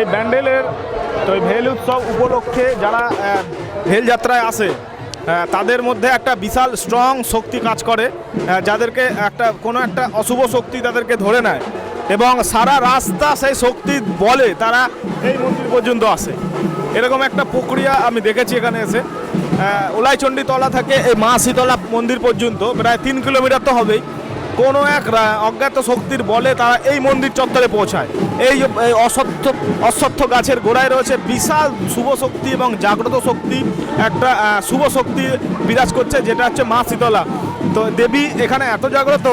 এই ব্যান্ডেলের তো এই ভেল উৎসব উপলক্ষে যারা ভেল যাত্রায় আসে তাদের মধ্যে একটা বিশাল স্ট্রং শক্তি কাজ করে যাদেরকে একটা কোনো একটা অশুভ শক্তি তাদেরকে ধরে নেয় এবং সারা রাস্তা সেই শক্তি বলে তারা এই মন্দির পর্যন্ত আসে। এরকম একটা প্রক্রিয়া আমি দেখেছি এখানে এসে। আহ, ওলাইচণ্ডী তলা থেকে এই মা শীতলা মন্দির পর্যন্ত প্রায় তিন কিলোমিটার তো হবেই। কোনো এক অজ্ঞাত শক্তির বলে তারা এই মন্দির চত্বরে পৌঁছায়। এই অসত্য অশ্বত্থ গাছের গোড়ায় রয়েছে বিশাল শুভ শক্তি এবং জাগ্রত শক্তি। একটা শুভ শক্তি বিরাজ করছে যেটা হচ্ছে মা শীতলা। তো দেবী এখানে এত জাগ্রত,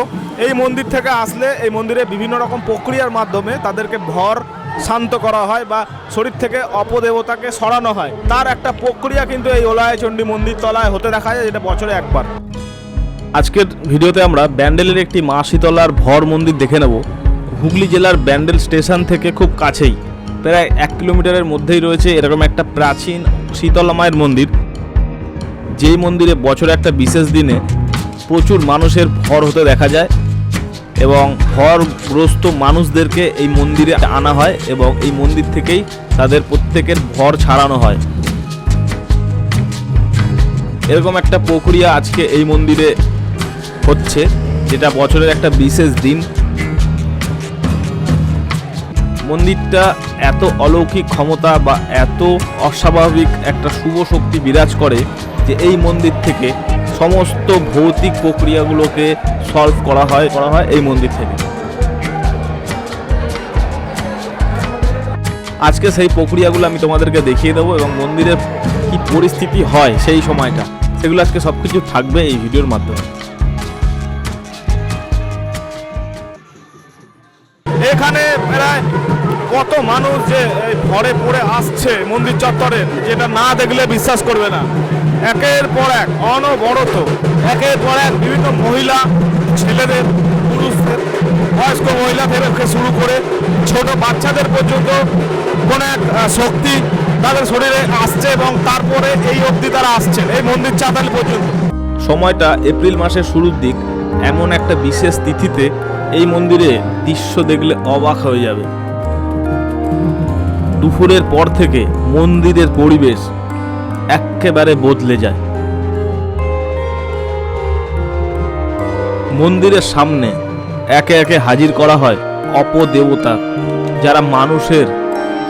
এই মন্দির থেকে আসলে এই মন্দিরে বিভিন্ন রকম প্রক্রিয়ার মাধ্যমে তাদেরকে ভর শান্ত করা হয় বা শরীর থেকে অপদেবতাকে সরানো হয়। তার একটা প্রক্রিয়া কিন্তু এই ওলায় চণ্ডী মন্দির তলায় হতে দেখা যায়, যেটা বছরে একবার। আজকের ভিডিওতে আমরা ব্যান্ডেলের একটি মা শীতলার ভর মন্দির দেখে নেব। হুগলি জেলার ব্যান্ডেল স্টেশন থেকে খুব কাছেই। প্রায় এক কিলোমিটারের মধ্যেই রয়েছে এরকম একটা প্রাচীন শীতলা মায়ের মন্দির। যেই মন্দিরে বছরে একটা বিশেষ দিনে প্রচুর মানুষের ভর হতে দেখা যায় এবং ভরগ্রস্ত মানুষদেরকে এই মন্দিরে আনা হয় এবং এই মন্দির থেকেই তাদের প্রত্যেকের ভর ছাড়ানো হয়। এরকম একটা প্রক্রিয়া আজকে এই মন্দিরে হচ্ছে, যেটা বছরের একটা বিশেষ দিন। মন্দিরটা এত অলৌকিক ক্ষমতা বা এত অস্বাভাবিক একটা শুভ শক্তি বিরাজ করে যে এই মন্দির থেকে সমস্ত ভৌতিক প্রক্রিয়াগুলোকে সলভ করা হয় করা হয় এই মন্দির থেকে। আজকে সেই প্রক্রিয়াগুলো আমি তোমাদেরকে দেখিয়ে দেবো এবং মন্দিরের কি পরিস্থিতি হয় সেই সময়টা, সেগুলো আজকে সব কিছু থাকবে এই ভিডিওর মাধ্যমে। কত মানুষ যে ভরে পড়ে আসছে মন্দির চত্বরে, যেটা না দেখলে বিশ্বাস করবে না। একের পর এক অনবরত, একের পর এক বিভিন্ন মহিলা, ছেলেদের, পুরুষদের, বয়স্ক মহিলা থেকে শুরু করে ছোট বাচ্চাদের পর্যন্ত কোনো এক শক্তি তাদের শরীরে আসছে এবং তারপরে এই অবধি তারা আসছেন, এই মন্দির চাতাল পর্যন্ত। সময়টা এপ্রিল মাসের শুরুর দিক, এমন একটা বিশেষ তিথিতে এই মন্দিরে দৃশ্য দেখলে অবাক হয়ে যাবে। দুপুরের পর থেকে মন্দিরের পরিবেশ একেবারে বদলে যায়। মন্দিরের সামনে একে একে হাজির করা হয় অপদেবতা যারা মানুষের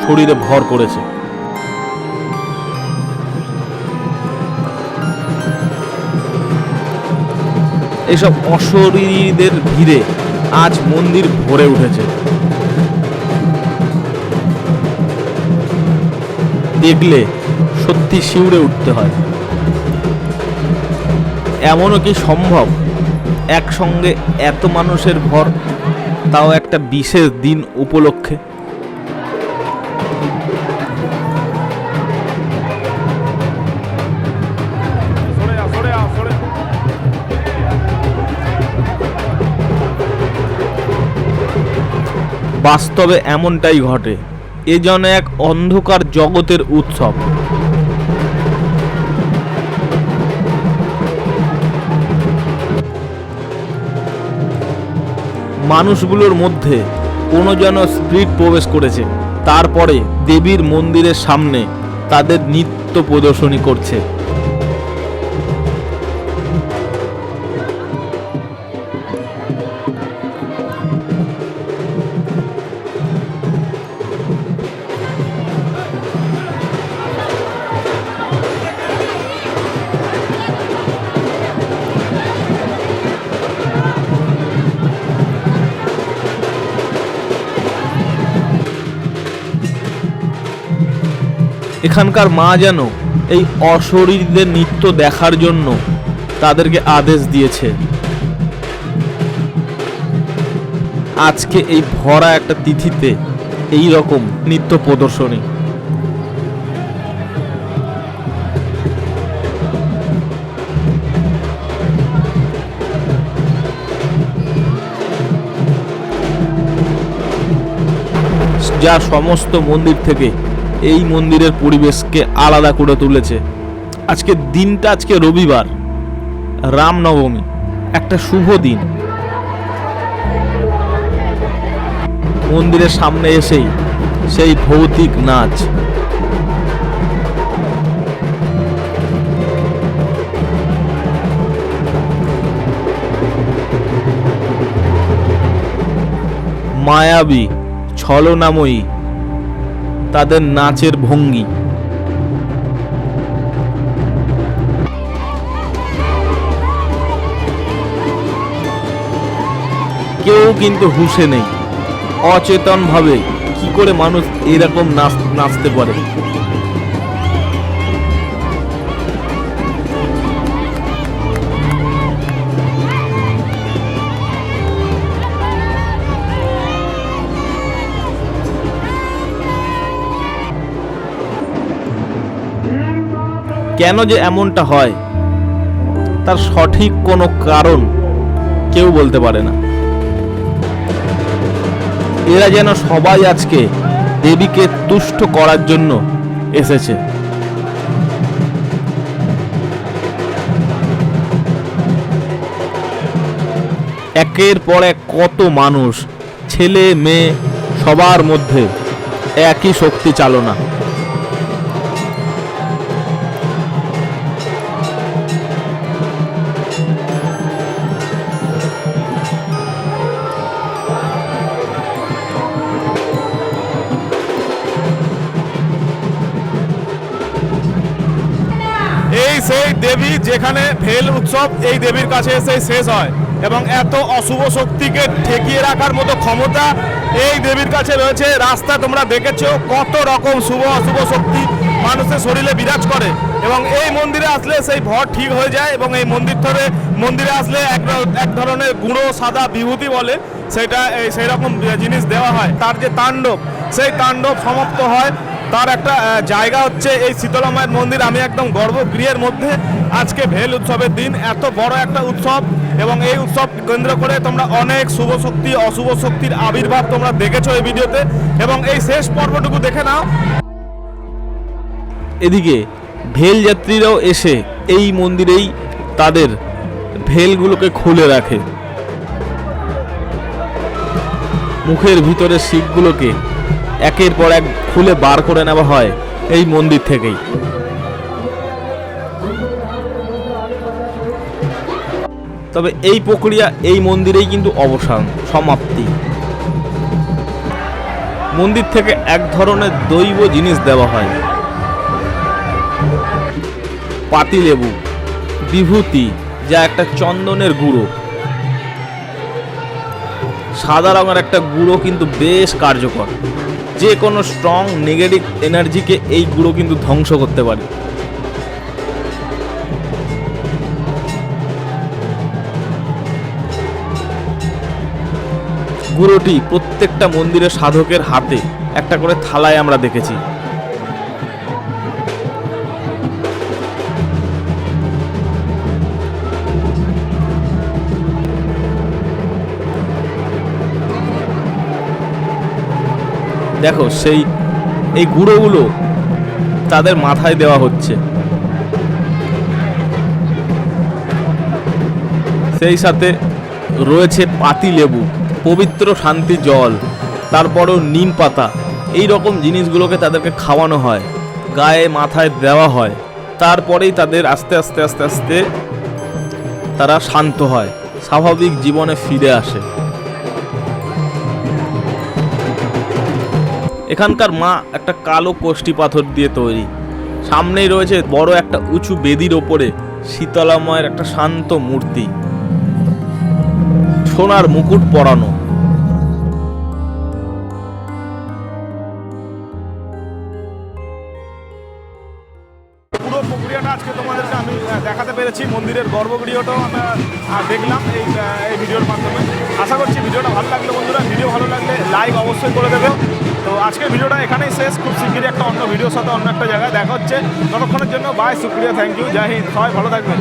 শরীরে ভর করেছে। এসব অশরীরীদের ভিড়ে আজ মন্দির ভরে উঠেছে। দেখলে সত্যি শিউরে উঠতে হয়। এমনও কি সম্ভব? একসঙ্গে এত মানুষের ভর, তাও একটা বিশেষ দিন উপলক্ষে। বাস্তবে এমনটাই ঘটে। এ যেন এক অন্ধকার জগতের উৎসব। মানুষগুলোর মধ্যে কোনো যেন স্পিরিট প্রবেশ করেছে। তারপরে দেবীর মন্দিরের সামনে তাদের নৃত্য প্রদর্শনী করছে। এখানকার মা যেন এই অশরীরদের নৃত্য দেখার জন্য তাদেরকে আদেশ দিয়েছে। আজকে এই ভরা একটা তিথিতে এই রকম নৃত্য প্রদর্শনী। যা সমস্ত মন্দির থেকে এই মন্দিরের পরিবেশকে আলাদা করে তুলেছে। আজকে দিনটা আজকে রবিবার, রামনবমী, একটা শুভ দিন। মন্দিরের সামনে এসেই সেই ভৌতিক নাচ। মায়াবী, ছলনাময়ী তাদের নাচের ভঙ্গি। কেউ কিন্তু হুঁশে নেই। অচেতন ভাবে কি করে মানুষ এরকম নাচ নাচতে পারে? কেন যে এমনটা হয়, তার সঠিক কোনো কারণ কেউ বলতে পারে না। এরা যেন সবাই আজকে দেবীকে তুষ্ট করার জন্য এসেছে। একের পর এক কত মানুষ, ছেলে, মেয়ে, সবার মধ্যে একই শক্তি চালনা। সেই দেবী যেখানে ভেল উৎসব, এই দেবীর কাছে এসে শেষ হয় এবং এত অশুভ শক্তিকে ঠেকিয়ে রাখার মতো ক্ষমতা এই দেবীর কাছে রয়েছে। রাস্তা তোমরা দেখেছ, কত রকম শুভ অশুভ শক্তি মানুষের শরীরে বিরাজ করে এবং এই মন্দিরে আসলে সেই ভর ঠিক হয়ে যায় এবং এই মন্দির ধরে মন্দিরে আসলে এক এক ধরনের গুঁড়ো সাদা বিভূতি বলে সেটা সেই রকম জিনিস দেওয়া হয়। তার যে তাণ্ডব, সেই তাণ্ডব সমাপ্ত হয় তার একটা জায়গা হচ্ছে এই শীতলা মায়ের মন্দির। আমি একদম গর্ভগৃহের মধ্যে আজকে ভেল উৎসবের দিন। এত বড় একটা উৎসব এবং এই উৎসব কেন্দ্র করে তোমরা অনেক শুভ শক্তি, অশুভ শক্তির আবির্ভাব তোমরা দেখেছ এই ভিডিওতে। এবং এই শেষ পর্বটুকু দেখে নাও। এদিকে ভেল যাত্রীরাও এসে এই মন্দিরেই তাদের ভেলগুলোকে খুলে রাখে। মুখের ভিতরে শিখগুলোকে একের পর এক খুলে বার করে নেওয়া হয় এই মন্দির থেকেই। তবে এই প্রক্রিয়া এই মন্দিরেই কিন্তু অবসান, সমাপ্তি। মন্দির থেকে এক ধরনের দৈব জিনিস দেওয়া হয়। পাতিলেবু, বিভূতি, যা একটা চন্দনের গুঁড়ো। সাদা রঙের একটা গুঁড়ো কিন্তু বেশ কার্যকর। যে কোনো স্ট্রং নেগেটিভ এনার্জিকে এই গুঁড়ো কিন্তু ধ্বংস করতে পারে। গুঁড়োটি প্রত্যেকটা মন্দিরের সাধকের হাতে, একটা করে থালায় আমরা দেখেছি। দেখো, সেই এই গুঁড়োগুলো তাদের মাথায় দেওয়া হচ্ছে। সেই সাথে রয়েছে পাতি লেবু, পবিত্র শান্তি জল, তারপরেও নিম পাতা। এই রকম জিনিসগুলোকে তাদেরকে খাওয়ানো হয়, গায়ে মাথায় দেওয়া হয়। তারপরেই তাদের আস্তে আস্তে আস্তে আস্তে তারা শান্ত হয়, স্বাভাবিক জীবনে ফিরে আসে। এখানকার মা একটা কালো কোষ্টি পাথর দিয়ে তৈরি। সামনেই রয়েছে বড় একটা উঁচু বেদির ওপরে শীতলাময়ের একটা শান্ত মূর্তি। সোনার মুকুট পরানো। পুরো প্রক্রিয়াটা আজকে তোমাদেরকে আমি দেখাতে পেরেছি। মন্দিরের গর্ভগৃহটাও আমরা দেখলাম এই এই ভিডিওর মাধ্যমে। আশা করছি ভিডিওটা ভালো লাগল বন্ধুরা। ভিডিও ভালো লাগলে লাইক অবশ্যই করে দেবে। তো আজকের ভিডিওটা এখানেই শেষ। খুব শিগগিরই একটা অন্য ভিডিওর সাথে অন্য একটা জায়গায় দেখা হচ্ছে। ততক্ষণের জন্য বাই শুক্রিয়া থ্যাংক ইউ জয় সবাই ভালো থাকবেন।